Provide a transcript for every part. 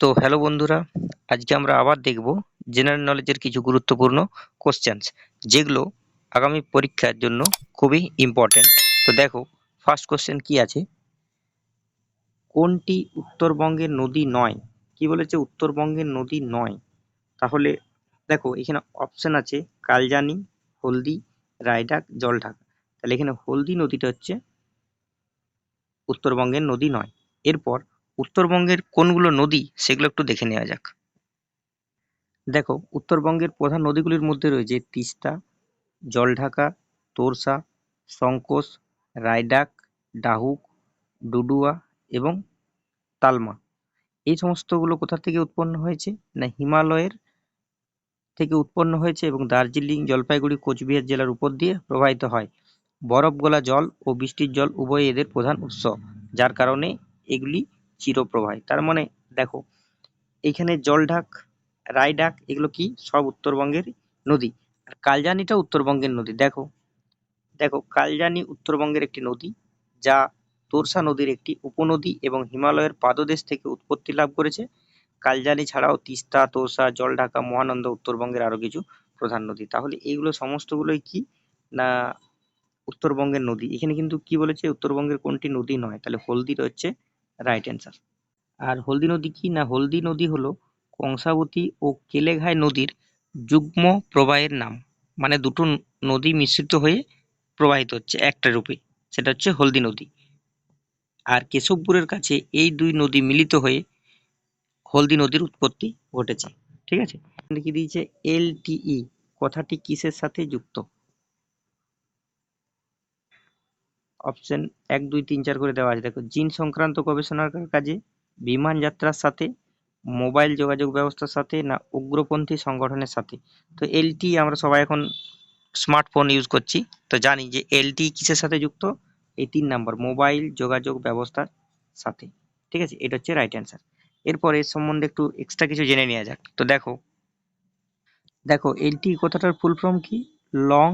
তো হ্যালো বন্ধুরা, আজকে আমরা আবার দেখব জেনারেল নলেজের কিছু গুরুত্বপূর্ণ কোশ্চেন্স যেগুলো আগামী পরীক্ষার জন্য খুবই ইম্পর্টেন্ট তো দেখো ফার্স্ট কোশ্চেন কি আছে? কোনটি উত্তরবঙ্গের নদী নয়? কি বলেছে উত্তরবঙ্গের নদী নয়? তাহলে দেখো, এখানে অপশন আছে কালজানি, হলদি রায়ডাক জলঢাকা। তাহলে এখানে হলদি নদীটা হচ্ছে উত্তরবঙ্গের নদী নয়। এরপর উত্তরবঙ্গের কোনগুলো নদী সেগুলো একটু দেখে নেওয়া যাক। দেখো, উত্তরবঙ্গের প্রধান নদীগুলির মধ্যে রয়েছে তিস্তা, জলঢাকা, তোরসা সংকোষ রায়ডাক ডাহুক, ডুডুয়া এবং তালমা। এই সমস্তগুলো কোথা থেকে উৎপন্ন হয়েছে না হিমালয়ের থেকে উৎপন্ন হয়েছে এবং দার্জিলিং, জলপাইগুড়ি, কোচবিহার জেলার উপর দিয়ে প্রবাহিত হয়? বরফ গলা জল ও বৃষ্টির জল উভয় এদের প্রধান উৎস, যার কারণে এগুলি চিরপ্রবাহী। তার মানে দেখো এইখানে জলঢাক রায়ডাক এগুলো কি? সব উত্তরবঙ্গের নদী। আর কালজানিটা উত্তরবঙ্গের নদী। দেখো দেখো, কালজানি উত্তরবঙ্গের একটি নদী, যা তোরসা নদীর একটি উপনদী এবং হিমালয়ের পাদদেশ থেকে উৎপত্তি লাভ করেছে। কালজানি ছাড়াও তিস্তা, তোরসা জলঢাকা মহানন্দ উত্তরবঙ্গের আরও কিছু প্রধান নদী। তাহলে এইগুলো সমস্তগুলোই কি না উত্তরবঙ্গের নদী? এখানে কিন্তু কি বলেছে? উত্তরবঙ্গের কোনটি নদী নয়? তাহলে হলদি রয়েছে রাইট অ্যান্সার আর হলদি নদী কি? না, হলদি নদী হলো কংসাবতী ও কেলেঘাই নদীর যুগ্ম প্রবাহের নাম। মানে দুটো নদী মিশ্রিত হয়ে প্রবাহিত হচ্ছে একটা রূপে। সেটা হচ্ছে হলদি নদী। আর কেশবপুরের কাছে এই দুই নদী মিলিত হয়ে হলদি নদীর উৎপত্তি ঘটেছে। ঠিক আছে? কি দিয়েছে এলটিই কথাটি কিসের সাথে যুক্ত? অপশন এক, দুই, তিন, চার করে দেওয়া আছে। দেখো, জিন সংক্রান্ত গবেষণার কাজে বিমান যাত্রার সাথে, মোবাইল যোগাযোগ ব্যবস্থার সাথে, না উগ্রপন্থী সংগঠনের সাথে। তো এলটি আমরা সবাই এখন স্মার্টফোন ইউজ করছি। তো জানি যে এলটি কিসের সাথে যুক্ত? এই তিন নাম্বার, মোবাইল যোগাযোগ ব্যবস্থার সাথে। ঠিক আছে? এটা হচ্ছে রাইট অ্যান্সার এরপর এর সম্বন্ধে একটু এক্সট্রা কিছু জেনে নেওয়া যাক। তো দেখো দেখো, এলটি কথাটার ফুল ফর্ম কি? লং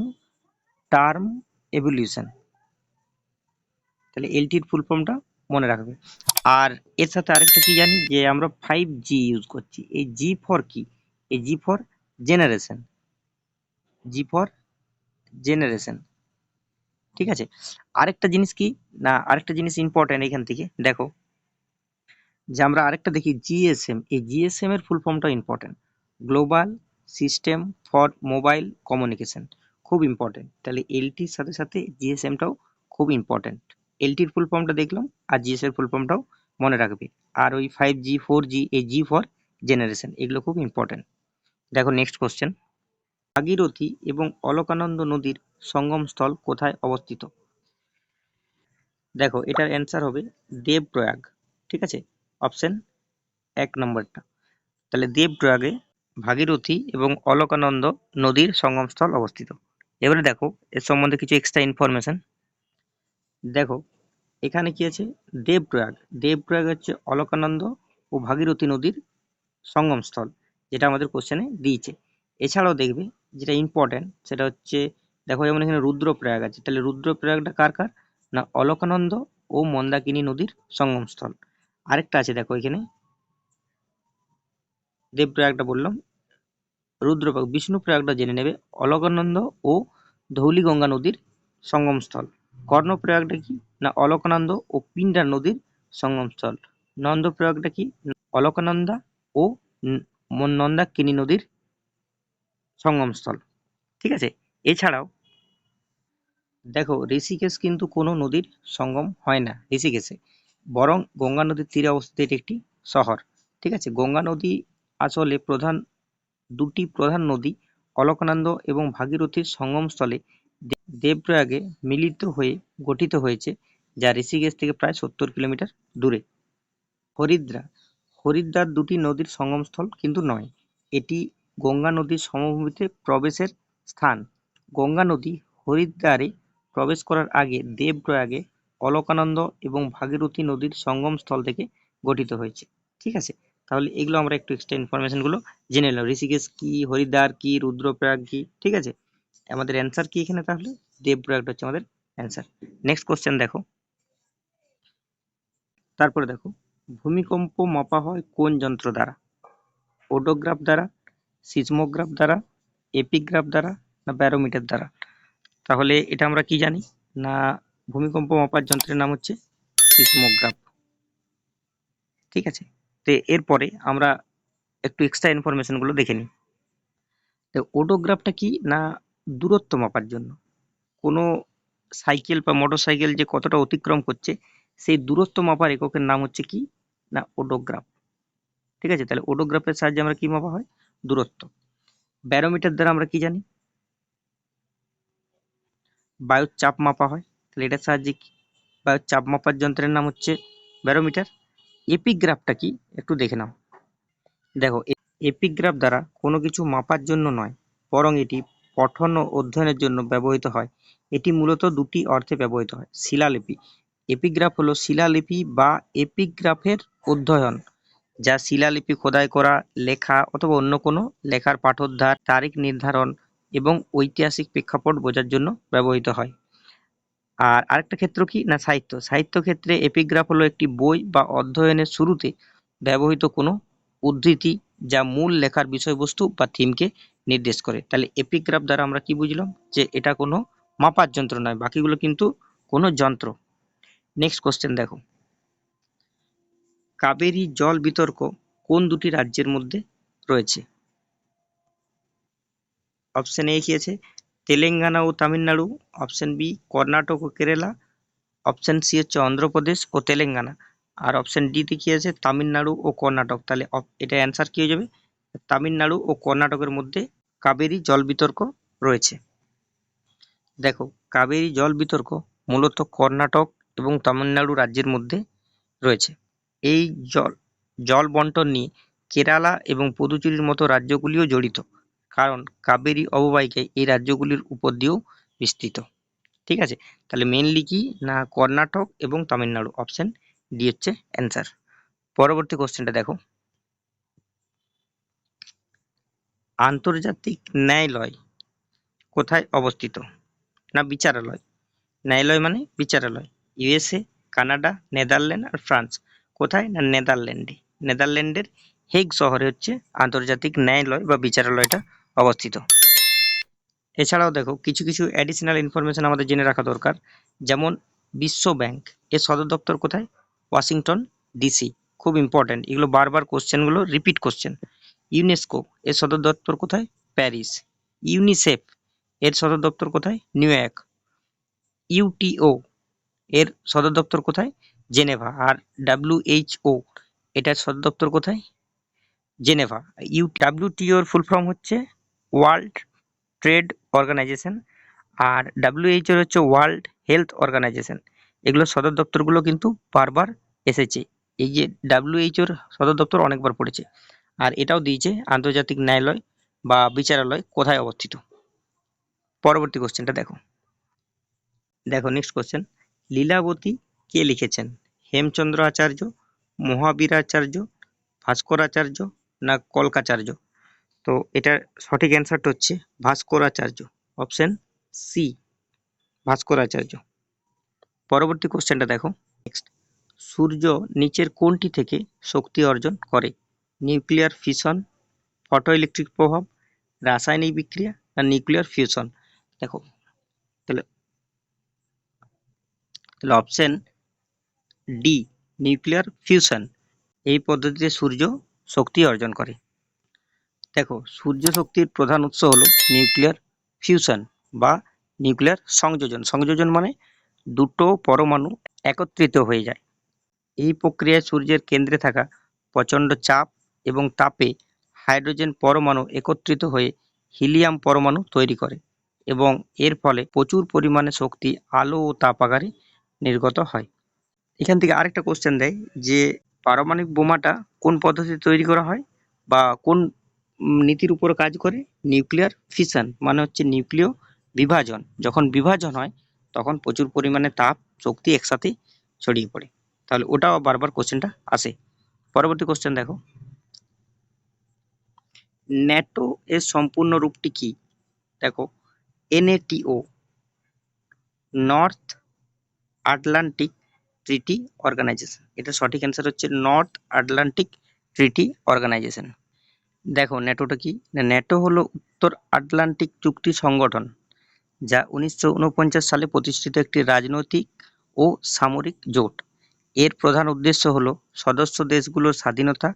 টার্ম এভলিউশন তাহলে এলটির ফুল ফর্মটা মনে রাখবে। আর এর সাথে আরেকটা কি জানি যে আমরা ফাইভ জি ইউজ করছি। এই জি ফর কি? এই G for generation G for generation ঠিক আছে? আরেকটা জিনিস কি? না, আরেকটা জিনিস ইম্পর্টেন্ট এখান থেকে। দেখো, যে আমরা আরেকটা দেখি জিএসএম এই জিএসএম এর ফুল ফর্মটা important global system for mobile communication খুব ইম্পর্টেন্ট তাহলে এলটির সাথে সাথে জিএসএমটাও খুব ইম্পর্টেন্ট এলটির ফুল ফর্মটা দেখলাম, আর জিএস এর ফুল ফর্মটাও মনে রাখবে। আর ওই ফাইভ জি ফোর জি এই জি ফর জেনারেশন এগুলো খুব ইম্পর্টেন্ট দেখো নেক্সট কোশ্চেন ভাগীরথী এবং অলকানন্দ নদীর সঙ্গমস্থল কোথায় অবস্থিত? দেখো, এটার অ্যান্সার হবে দেবপ্রয়াগ, ঠিক আছে? অপশন এক নম্বরটা। তাহলে দেবপ্রয়াগে ভাগীরথী এবং অলকানন্দ নদীর সঙ্গমস্থল অবস্থিত। এবারে দেখো, এর সম্বন্ধে কিছু এক্সট্রা ইনফরমেশন দেখো, এখানে কি আছে? দেবপ্রয়াগ। দেবপ্রয়াগ হচ্ছে অলকানন্দ ও ভাগীরথী নদীর সঙ্গমস্থল, যেটা আমাদের কোশ্চেনে দিয়েছে। এছাড়াও দেখবে যেটা ইম্পর্টেন্ট সেটা হচ্ছে, দেখো যেমন এখানে রুদ্রপ্রয়াগ আছে। তাহলে রুদ্রপ্রয়াগটা কার কার? না, অলকানন্দ ও মন্দাকিনী নদীর সঙ্গমস্থল। আরেকটা আছে, দেখো এখানে। দেবপ্রয়াগটা বললাম। রুদ্রপ্রয়াগ, বিষ্ণুপ্রয়াগটা জেনে নেবে। অলকানন্দ ও ধৌলিগঙ্গা নদীর সঙ্গমস্থল। কর্ণপ্রয়াগটা কি? না, অলকানন্দ ও পিণ্ডার নদীর সঙ্গমস্থল। নন্দপ্রয়াগটা কি? অলকানন্দা ও নন্দাকিনী নদীর সঙ্গমস্থল। ঠিক আছে? এছাড়াও, দেখো, ঋষিকেশ কিন্তু কোনো নদীর সঙ্গম হয় না ঋষিকেশে। বরং গঙ্গা নদীর তীরে অবস্থিত একটি শহর। ঠিক আছে? গঙ্গা নদী আসলে প্রধান, দুটি প্রধান নদী অলকানন্দ এবং ভাগীরথীর সঙ্গমস্থলে দেবপ্রয়াগে মিলিত হয়ে গঠিত হয়েছে, যা ঋষিকেশ থেকে প্রায় সত্তর কিলোমিটার দূরে। হরিদ্রা হরিদ্বার দুটি নদীর সঙ্গমস্থল কিন্তু নয়। এটি গঙ্গা নদীর সমভূমিতে প্রবেশের স্থান। গঙ্গা নদী হরিদ্বারে প্রবেশ করার আগে দেবপ্রয়াগে অলকানন্দ এবং ভাগীরথী নদীর সঙ্গমস্থল থেকে গঠিত হয়েছে। ঠিক আছে? তাহলে এগুলো আমরা একটু এক্সট্রা ইনফরমেশনগুলো জেনে নিলাম। ঋষিকেশ কি, হরিদ্বার কি, রুদ্রপ্রয়াগ কি? ঠিক আছে? আমাদের অ্যান্সার কি এখানে তাহলে? দেবপ্রয়াগটা হচ্ছে আমাদের অ্যান্সার নেক্সট কোশ্চেন দেখো। তারপরে দেখো, ভূমিকম্প মাপা হয় কোন যন্ত্র দ্বারা? ওডোগ্রাফ দ্বারা সিসমোগ্রাফ দ্বারা এপিগ্রাফ দ্বারা, না ব্যারোমিটার দ্বারা? তাহলে এটা আমরা কি জানি? না ভূমিকম্প মাপার যন্ত্রের নাম হচ্ছে সিসমোগ্রাফ ঠিক আছে? তো এরপরে আমরা একটু এক্সট্রা ইনফরমেশনগুলো দেখে নিই। তো ওডোগ্রাফটা কি না দূরত্ব মাপার জন্য। কোনো সাইকেল বা মোটর সাইকেল যে কতটা অতিক্রম করছে, সেই দূরত্ব মাপার এককের নাম হচ্ছে কি? না ওডোগ্রাফ ঠিক আছে? তাহলে ওডোগ্রাফের সাহায্যে আমরা কি মাপা হয়? দূরত্ব। ব্যারোমিটার দ্বারা আমরা কি জানি? বায়ুর চাপ মাপা হয়। তাহলে এটার সাহায্যে কি? বায়ুর চাপ মাপার যন্ত্রের নাম হচ্ছে ব্যারোমিটার। এপিগ্রাফটা কি? একটু দেখে নাও। দেখো এপিগ্রাফ দ্বারা কোনো কিছু মাপার জন্য নয়, বরং এটি পঠন ও অধ্যয়নের জন্য ব্যবহৃত হয়। এটি মূলত দুটি অর্থে ব্যবহৃত হয়, শিলালিপি। এপিগ্রাফ হলো শিলালিপি বা এপিগ্রাফের অধ্যয়ন, যা শিলালিপি খোদাই করা, লেখা অথবা অন্য কোনো লেখার পাঠোদ্ধার, তারিখ নির্ধারণ এবং ঐতিহাসিক প্রেক্ষাপট বোঝার জন্য ব্যবহৃত হয়। আর আরেকটা ক্ষেত্র কি? না, সাহিত্য। সাহিত্য ক্ষেত্রে এপিগ্রাফ হলো একটি বই বা অধ্যয়নের শুরুতে ব্যবহৃত কোনো উদ্ধৃতি, যা মূল লেখার বিষয়বস্তু বা থিমকে নির্দেশ করে। তাহলে এপিগ্রাফ দ্বারা আমরা কি বুঝলাম? যে এটা কোনো মাপার যন্ত্র নয়, বাকিগুলো কিন্তু কোনো যন্ত্র। নেক্সট কোশ্চেন দেখো। কাবেরী জল বিতর্ক কোন দুটি রাজ্যের মধ্যে রয়েছে? অপশন এ কি আছে? তেলেঙ্গানা ও তামিলনাড়ু। অপশন বি কর্ণাটক ও কেরালা। অপশন সি হচ্ছে অন্ধ্রপ্রদেশ ও তেলেঙ্গানা। আর অপশন ডিতে কি আছে? তামিলনাড়ু ও কর্ণাটক। তাহলে এটা অ্যান্সার কি হয়ে যাবে? তামিলনাড়ু ও কর্ণাটকের মধ্যে কাবেরী জল বিতর্ক রয়েছে। দেখো, কাবেরী জল বিতর্ক মূলত কর্ণাটক এবং তামিলনাড়ু রাজ্যের মধ্যে রয়েছে। এই জল জল বন্টন নিয়ে কেরালা এবং পুদুচেরির মতো রাজ্যগুলিও জড়িত, কারণ কাবেরী অববাহিকায় এই রাজ্যগুলির উপর দিয়েও বিস্তৃত। ঠিক আছে? তাহলে মেনলি কি না কর্ণাটক এবং তামিলনাড়ু? অপশন ডি হচ্ছে অ্যান্সার পরবর্তী কোশ্চেনটা দেখো। আন্তর্জাতিক ন্যায়ালয় কোথায় অবস্থিত? না বিচারালয়? ন্যায়ালয় মানে বিচারালয়। ইউএসএ, কানাডা, নেদারল্যান্ড আর ফ্রান্স। কোথায়? না নেদারল্যান্ডে। নেদারল্যান্ডের হেগ শহরে হচ্ছে আন্তর্জাতিক ন্যায়ালয় বা বিচারালয়টা অবস্থিত। এছাড়াও দেখো, কিছু কিছু অ্যাডিশনাল ইনফরমেশন আমাদের জেনে রাখা দরকার। যেমন বিশ্ব ব্যাংক, এর সদর দপ্তর কোথায়? Washington, DC. খুব ইম্পর্ট্যান্ট এগুলো বারবার কোশ্চেনগুলো রিপিট কোশ্চেন ইউনেস্কো, এর সদর দপ্তর কোথায়? প্যারিস। ইউনিসেফ, এর সদর দপ্তর কোথায়? New York. ইউটিও, এর সদর দপ্তর কোথায়? জেনেভা। আর ডাব্লিউএইচও, এটার সদর দপ্তর কোথায়? জেনেভা। ইউ ডাব্লিউটিওর ফুল ফর্ম হচ্ছে ওয়ার্ল্ড ট্রেড অর্গানাইজেশন আর ডাব্লিউএইচওর হচ্ছে ওয়ার্ল্ড হেলথ অর্গানাইজেশন এগুলোর সদর দপ্তরগুলো কিন্তু বারবার এসেছে। এই যে ডাব্লিউএইচওর সদর দপ্তর অনেকবার পড়েছে। আর এটাও দিয়েছে আন্তর্জাতিক ন্যায়ালয় বা বিচারালয় কোথায় অবস্থিত? পরবর্তী কোশ্চেনটা দেখো। দেখো নেক্সট কোশ্চেন লীলাবতী কে লিখেছেন? হেমচন্দ্র আচার্য মহাবীর মহাবীরাচার্য, ভাস্করাচার্য না কলকাচার্য? তো এটার সঠিক অ্যান্সারটা হচ্ছে ভাস্করাচার্য। Option C Bhaskaracharya. পরবর্তী কোশ্চেনটা দেখো। নেক্সট সূর্য নিচের কোনটি থেকে শক্তি অর্জন করে। নিউক্লিয়ার ফিশন ফটো ইলেকট্রিক প্রভাব, রাসায়নিক বিক্রিয়া না নিউক্লিয়ার ফিউশন। দেখো, তাহলে তাহলে অপশন ডি, নিউক্লিয়ার ফিউশন। এই পদ্ধতিতে সূর্য শক্তি অর্জন করে। দেখো, সূর্য শক্তির প্রধান উৎস হলো নিউক্লিয়ার ফিউশন বা নিউক্লিয়ার সংযোজন। সংযোজন মানে দুটো পরমাণু একত্রিত হয়ে যায়। এই প্রক্রিয়ায় সূর্যের কেন্দ্রে থাকা প্রচণ্ড চাপ এবং তাপে হাইড্রোজেন পরমাণু একত্রিত হয়ে হিলিয়াম পরমাণু তৈরি করে এবং এর ফলে প্রচুর পরিমাণে শক্তি আলো ও তাপ আকারে নির্গত হয়। এখান থেকে আরেকটা কোশ্চেন দেয় যে পারমাণবিক বোমাটা কোন পদ্ধতিতে তৈরি করা হয় বা কোন নীতির উপর কাজ করে? নিউক্লিয়ার ফিশন মানে হচ্ছে নিউক্লিয় বিভাজন। যখন বিভাজন হয়, তখন প্রচুর পরিমাণে তাপ, শক্তি একসাথে ছড়িয়ে পড়ে। তাহলে ওটাও বারবার কোশ্চেনটা আসে। পরবর্তী কোশ্চেন দেখো। ন্যাটো এর সম্পূর্ণ রূপটি কি? দেখো, N A T O, North Atlantic Treaty Organization. এটা সঠিক অ্যান্সার হচ্ছে নর্থ আটলান্টিক ট্রিটি অর্গানাইজেশন। দেখো, ন্যাটোটা কি? ন্যাটো হলো উত্তর আটলান্টিক চুক্তি সংগঠন, যা উনিশশো উনপঞ্চাশ সালে প্রতিষ্ঠিত একটি রাজনৈতিক ও সামরিক জোট। এর প্রধান উদ্দেশ্য হলো সদস্য দেশগুলোর স্বাধীনতা,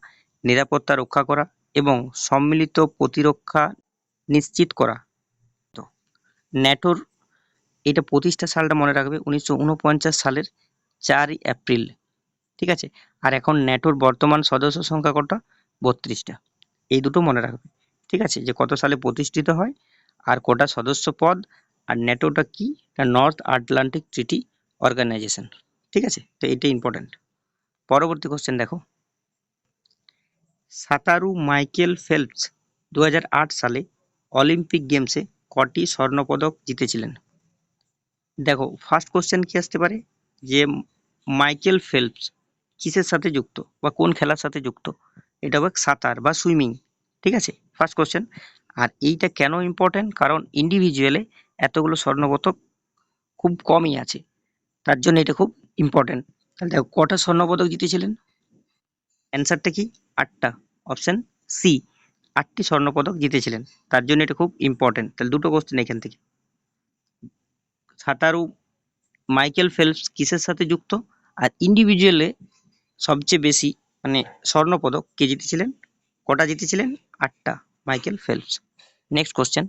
নিরাপত্তা রক্ষা করা এবং সম্মিলিত প্রতিরক্ষা নিশ্চিত করা। তো ন্যাটোর এটা প্রতিষ্ঠা সালটা মনে রাখবে উনিশশো উনপঞ্চাশ সালের চারই এপ্রিল। ঠিক আছে? আর এখন ন্যাটোর বর্তমান সদস্য সংখ্যা কটা? বত্রিশটা। এই দুটো মনে রাখবে। ঠিক আছে? যে কত সালে প্রতিষ্ঠিত হয়, আর কটা সদস্য পদ, আর ন্যাটোটা কি? North Atlantic Treaty Organization. ঠিক আছে? তো এটা ইম্পর্ট্যান্ট পরবর্তী কোশ্চেন দেখো। সাঁতারু মাইকেল ফেলপস দু হাজার আট সালে অলিম্পিক গেমসে কটি স্বর্ণপদক জিতেছিলেন। দেখো ফার্স্ট কোশ্চেন কি আসতে পারে? যে মাইকেল ফেলপস কিসের সাথে যুক্ত বা কোন খেলার সাথে যুক্ত? এটা হবে সাঁতার বা সুইমিং, ঠিক আছে? ফার্স্ট কোশ্চেন আর এইটা কেন ইম্পর্টেন্ট কারণ ইন্ডিভিজুয়ালে এতগুলো স্বর্ণপদক খুব কমই আছে। তার জন্য এটা খুব ইম্পর্টেন্ট তাহলে দেখো, কটা স্বর্ণপদক জিতেছিলেন? অ্যান্সারটা কি? আটটা। অপশন সি আটটি স্বর্ণপদক জিতেছিলেন। তার জন্য এটা খুব ইম্পর্টেন্ট তাহলে দুটো কোশ্চেন এখান থেকে। সাঁতারু মাইকেল ফেলপস কিসের সাথে যুক্ত? আর ইন্ডিভিজুয়ালে সবচেয়ে বেশি মানে স্বর্ণপদক কে জিতেছিলেন? কটা জিতেছিলেন? আটটা। Michael Phelps. Next question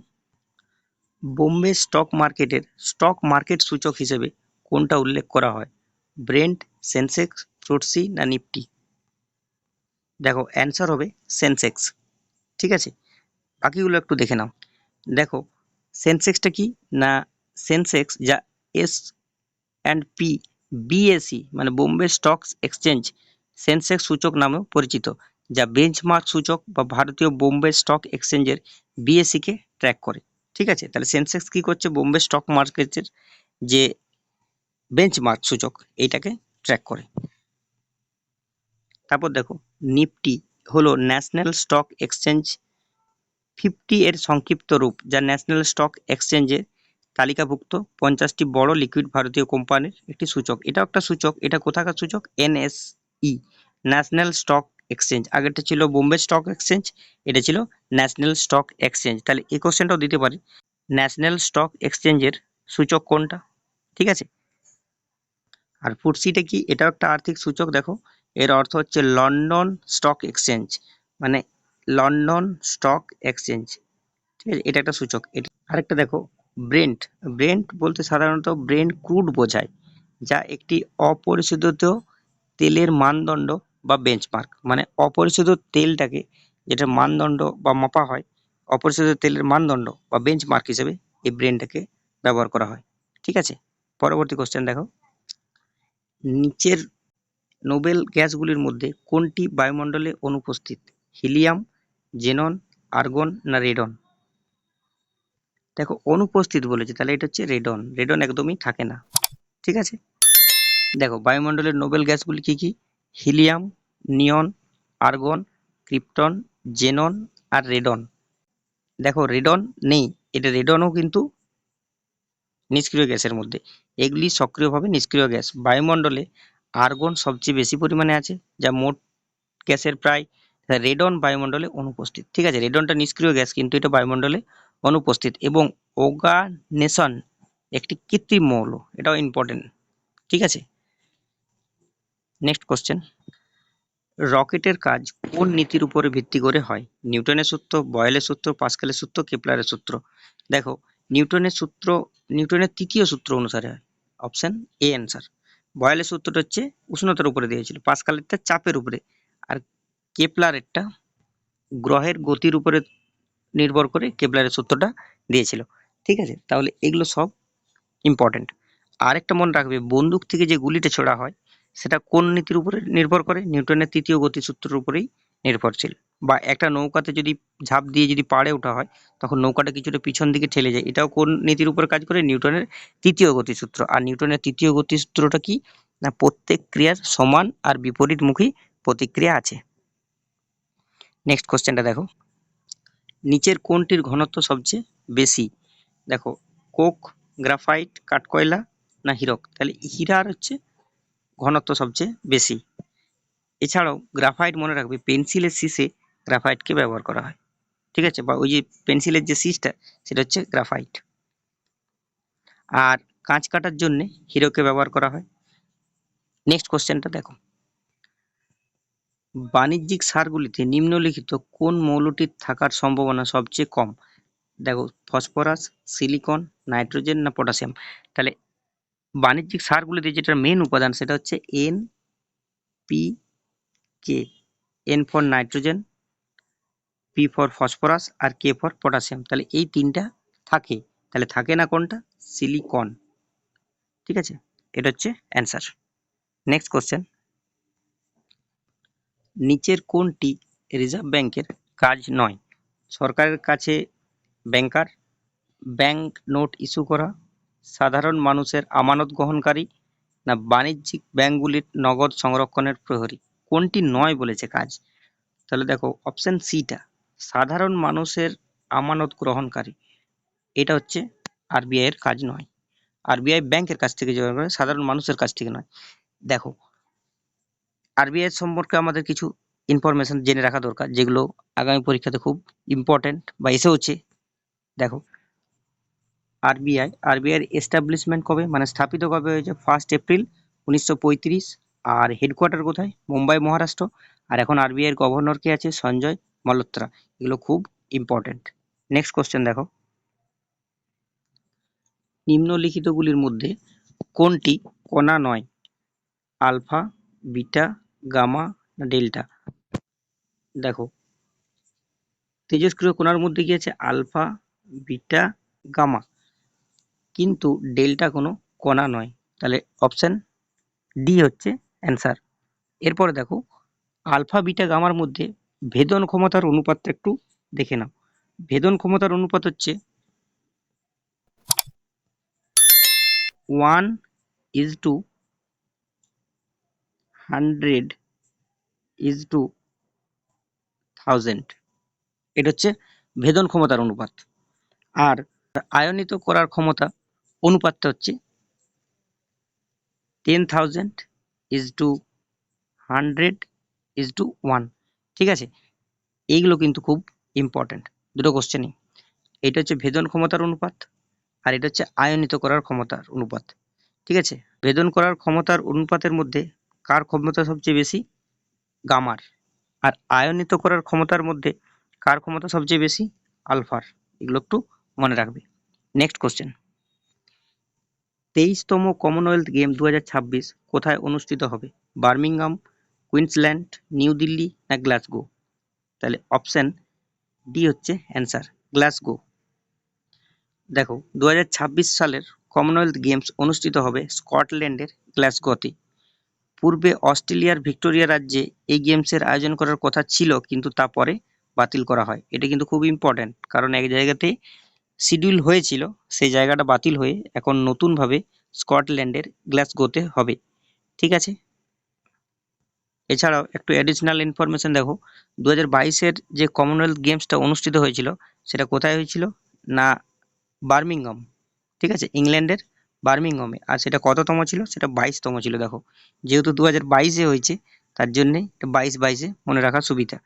Bombay stock মার্কেটের স্টক মার্কেট সূচক হিসেবে কোনটা উল্লেখ করা হয়? ব্রেন্ট, সেন্সেক্স ফ্রুটসি না নিফটি? দেখো অ্যান্সার হবে সেন্সেক্স ঠিক আছে? বাকিগুলো একটু দেখে নাও। দেখো সেন্সেক্সটা কি? না সেন্সেক্স যা এস অ্যান্ড পি বিএসি মানে বোম্বে স্টকস এক্সচেঞ্জ সেন্সেক্স সূচক নামেও পরিচিত, যা বেঞ্চমার্ক সূচক বা ভারতীয় বোম্বে স্টক এক্সচেঞ্জের বিএসিকে ট্র্যাক করে, ঠিক আছে? তাহলে সেন্সেক্স কি করছে? বোম্বে স্টক মার্কেটের যে বেঞ্চমার্ক সূচক, এইটাকে ট্র্যাক করে। তারপর দেখো নিফটি হলো ন্যাশনাল স্টক এক্সচেঞ্জ ফিফটি এর সংক্ষিপ্ত রূপ, যা ন্যাশনাল স্টক এক্সচেঞ্জে তালিকাভুক্ত পঞ্চাশটি বড় লিকুইড ভারতীয় কোম্পানির একটি সূচক। এটাও একটা সূচক, এটা কোথাকার সূচক? NSE, national stock exchange. আগেরটা ছিল বোম্বে স্টক এক্সচেঞ্জ, এটা ছিল ন্যাশনাল স্টক এক্সচেঞ্জ। তাহলে এই কোশ্চেনটাও দিতে পারি। ন্যাশনাল স্টক এক্সচেঞ্জের সূচক কোনটা? ঠিক আছে? আর ফুটসিটা কি? এটাও একটা আর্থিক সূচক, দেখো। এর অর্থ হচ্ছে লন্ডন স্টক এক্সচেঞ্জ মানে লন্ডন স্টক এক্সচেঞ্জ। ঠিক আছে? এটা একটা সূচক। এটা আরেকটা দেখো, ব্রেন্ট। ব্রেন্ট বলতে সাধারণত ব্রেন্ট ক্রুড বোঝায়, যা একটি অপরিশোধিত তেলের মানদণ্ড বা বেঞ্চমার্ক মানে অপরিশোধিত তেলটাকে যেটা মানদণ্ড বা মাপা হয়, অপরিশোধিত তেলের মানদণ্ড বা বেঞ্চমার্ক হিসেবে এই ব্রেন্টটাকে ব্যবহার করা হয়। ঠিক আছে? পরবর্তী কোশ্চেন দেখো। নিচের নোবেল গ্যাসগুলির মধ্যে কোনটি বায়ুমণ্ডলে অনুপস্থিত? হিলিয়াম, জেনন, আর্গন না রেডন? দেখো, অনুপস্থিত বলেছে, তাহলে এটা হচ্ছে রেডন। রেডন একদমই থাকে না। ঠিক আছে? দেখো, বায়ুমণ্ডলের নোবেল গ্যাসগুলি কি কি? Helium, neon, argon, krypton, xenon আর রেডন। দেখো, রেডন নেই। এটা রেডনও কিন্তু নিষ্ক্রিয় গ্যাসের মধ্যে। এগুলি সক্রিয়ভাবে নিষ্ক্রিয় গ্যাস। বায়ুমণ্ডলে আর্গন সবচেয়ে বেশি পরিমাণে আছে, যা মোট গ্যাসের প্রায় রেডন বায়ুমণ্ডলে অনুপস্থিত। ঠিক আছে, রেডনটা নিষ্ক্রিয় গ্যাস, কিন্তু এটা বায়ুমণ্ডলে অনুপস্থিত। এবং ওগানেশন একটি কৃত্রিম মৌল, এটাও ইম্পর্টেন্ট ঠিক আছে? নেক্সট কোশ্চেন রকেটের কাজ কোন নীতির উপরে ভিত্তি করে হয়? নিউটনের সূত্র, বয়েলের সূত্র, পাস্কেলের সূত্র, কেপলারের সূত্র। দেখো, নিউটনের সূত্র, নিউটনের তৃতীয় সূত্র অনুসারে হয়। অপশন এ অ্যান্সার বয়েলের সূত্রটা হচ্ছে উষ্ণতার উপরে দিয়েছিল, পাস্কালেরটা চাপের উপরে। আর কেপলারেরটা গ্রহের গতির উপরে নির্ভর করে কেপলারের সূত্রটা দিয়েছিল। ঠিক আছে? তাহলে এগুলো সব ইম্পর্টেন্ট আরেকটা মনে রাখবে, বন্দুক থেকে যে গুলিটা ছোড়া হয়, সেটা কোন নীতির উপরে নির্ভর করে? নিউটনের তৃতীয় গতিসূত্রের উপরেই নির্ভরশীল। বা একটা নৌকাতে যদি ঝাঁপ দিয়ে যদি পাড়ে ওঠা হয়, তখন নৌকাটা কিছুটা পিছন দিকে ঠেলে যায়। এটাও কোন নীতির উপর কাজ করে? নিউটনের তৃতীয় গতিসূত্র। আর নিউটনের তৃতীয় গতিসূত্রটা কি? না, প্রত্যেক ক্রিয়ার সমান আর বিপরীতমুখী প্রতিক্রিয়া আছে। নেক্সট কোশ্চেনটা দেখো। নিচের কোনটির ঘনত্ব সবচেয়ে বেশি? দেখো, কোক, গ্রাফাইট, কাঠকয়লা না হীরক? তাহলে হীরার হচ্ছে ঘনত্ব সবচেয়ে বেশি। এছাড়াও গ্রাফাইট মনে রাখবে পেন্সিলের শীষে গ্রাফাইটকে ব্যবহার করা হয়। ঠিক আছে? বা ওই যে পেন্সিলের যে শীষটা, সেটা হচ্ছে গ্রাফাইট আর কাঁচ কাটার জন্য হিরোকে ব্যবহার করা হয়। নেক্সট কোশ্চেনটা দেখো। বাণিজ্যিক সারগুলিতে নিম্নলিখিত কোন মৌলটির থাকার সম্ভাবনা সবচেয়ে কম? দেখো, ফসফরাস সিলিকন নাইট্রোজেন না পটাশিয়াম তাহলে বাণিজ্যিক সারগুলিতে যেটা মেন উপাদান সেটা হচ্ছে N P K N for nitrogen P for phosphorus R K for potassium তাহলে এই তিনটা থাকে। তাহলে থাকে না কোনটা? সিলিকন ঠিক আছে? এটা হচ্ছে অ্যান্সার নেক্সট কোশ্চেন নিচের কোনটি রিজার্ভ ব্যাংকের কাজ নয়? সরকারের কাছে ব্যাংকার ব্যাংক নোট ইস্যু করা, সাধারণ মানুষের আমানত গ্রহণকারী না বাণিজ্যিক ব্যাংকগুলির নগদ সংরক্ষণের প্রহরী? কোনটি নয় বলেছে কাজ। তাহলে দেখো অপশন সিটা সাধারণ মানুষের আমানত গ্রহণকারী। এটা হচ্ছে আরবিআই এর কাজ নয়। আরবিআই ব্যাংকের কাছ থেকে জোগাড় করে সাধারণ মানুষের কাছ থেকে নয়। দেখো আরবিআই সম্পর্কে আমাদের কিছু ইনফরমেশন জেনে রাখা দরকার, যেগুলো আগামী পরীক্ষাতে খুব ইম্পর্টেন্ট বা এসেওছে। দেখো আরবিআই আরবিআই এস্টাবলিশমেন্ট কবে? মানে স্থাপিত কবে হয়েছে ফার্স্ট এপ্রিল উনিশশো পঁয়ত্রিশ। আর হেডকোয়ার্টার কোথায়? মুম্বাই, মহারাষ্ট্র। আর এখন আরবিআই এর গভর্নর কে আছে? সঞ্জয় মালহোত্রা এগুলো খুব ইম্পর্টেন্ট নেক্সট কোশ্চেন দেখো। নিম্নলিখিতগুলির মধ্যে কোনটি কণা নয়? আলফা, বিটা, গামা না ডেল্টা? দেখো। তেজস্ক্রিয় কণার মধ্যে কি আছে? Alpha, beta, gamma. কিন্তু ডেল্টা কোনো কণা নয়। তাহলে অপশন ডি হচ্ছে অ্যান্সার এরপরে দেখো আলফা বিটা গামার মধ্যে ভেদন ক্ষমতার অনুপাতটা একটু দেখে নাও। ভেদন ক্ষমতার অনুপাত হচ্ছে one is to hundred is to thousand এটা হচ্ছে ভেদন ক্ষমতার অনুপাত। আর আয়নিত করার ক্ষমতা অনুপাতটা হচ্ছে ten thousand is to hundred is to one ঠিক আছে? এইগুলো কিন্তু খুব ইম্পর্ট্যান্ট দুটো কোশ্চেনই এটা হচ্ছে ভেদন ক্ষমতার অনুপাত আর এটা হচ্ছে আয়নিত করার ক্ষমতার অনুপাত। ঠিক আছে? ভেদন করার ক্ষমতার অনুপাতের মধ্যে কার ক্ষমতা সবচেয়ে বেশি? গামার। আর আয়নিত করার ক্ষমতার মধ্যে কার ক্ষমতা সবচেয়ে বেশি? আলফার। এগুলো একটু মনে রাখবে। নেক্সট কোশ্চেন তেইশতম কমনওয়েলথ গেম দুহাজার ছাব্বিশ কোথায় অনুষ্ঠিত হবে? বার্মিংহাম, কুইন্সল্যান্ড, নিউ দিল্লি না গ্লাসগো? তাহলে অপশন ডি হচ্ছে অ্যান্সার, গ্লাসগো। দেখো দু হাজার ছাব্বিশ সালের কমনওয়েলথ গেমস অনুষ্ঠিত হবে স্কটল্যান্ডের গ্লাসগোতে। পূর্বে অস্ট্রেলিয়ার ভিক্টোরিয়া রাজ্যে এই গেমসের আয়োজন করার কথা ছিল, কিন্তু তা পরে বাতিল করা হয়। এটা কিন্তু খুব ইম্পর্ট্যান্ট কারণ এক জায়গাতে শিডিউল হয়েছিল, সেই জায়গাটা বাতিল হয়ে এখন নতুনভাবে স্কটল্যান্ডের গ্লাসগোতে হবে। ঠিক আছে? এছাড়াও একটু অ্যাডিশনাল ইনফরমেশন দেখো। দু হাজার বাইশের যে কমনওয়েলথ গেমসটা অনুষ্ঠিত হয়েছিল, সেটা কোথায় হয়েছিল? না, বার্মিংহাম। ঠিক আছে? ইংল্যান্ডের বার্মিংহামে। আর সেটা কততম ছিল? সেটা বাইশতম ছিল, দেখো। যেহেতু দু হাজার বাইশে হয়েছে, তার জন্যে এটা বাইশ বাইশে মনে রাখার সুবিধা।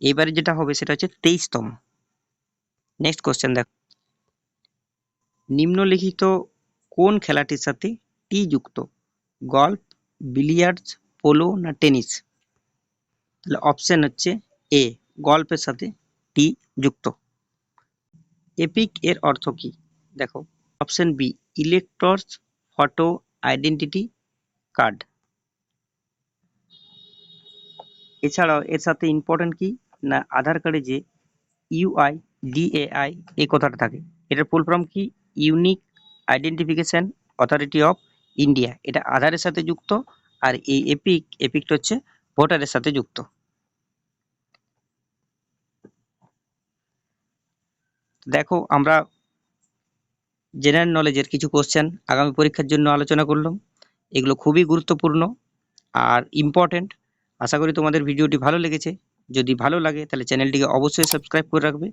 এবারে যেটা হবে, সেটা হচ্ছে তেইশতম। নেক্সট কোশ্চেন দেখো। নিম্নলিখিত কোন খেলাটির সাথে টি যুক্ত? গল্ফ, বিলিয়ার্ডস, পোলো না টেনিস? তাহলে অপশন হচ্ছে এ গল্পের সাথে টি যুক্ত। এপিক এর অর্থ কি? দেখো, option B, electors, photo, identity, card. এছাড়াও এর সাথে ইম্পর্টেন্ট কি? না আধার কার্ডে যে ইউআই ডিএআই এই কথাটা থাকে। এটার ফুল ফর্ম কি? Unique identification authority of India এটা আধারের সাথে যুক্ত আর এই এপিক এপিকটা হচ্ছে ভোটারের সাথে যুক্ত। দেখো, আমরা জেনারেল নলেজের কিছু কোশ্চেন আগামী পরীক্ষার জন্য আলোচনা করলাম। এগুলো খুবই গুরুত্বপূর্ণ আর ইম্পর্টেন্ট আশা করি তোমাদের ভিডিওটি ভালো লেগেছে। যদি ভালো লাগে, তাহলে চ্যানেলটিকে অবশ্যই সাবস্ক্রাইব করে রাখবে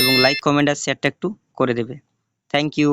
এবং লাইক কমেন্ট আর শেয়ারটা একটু করে দেবে। Thank you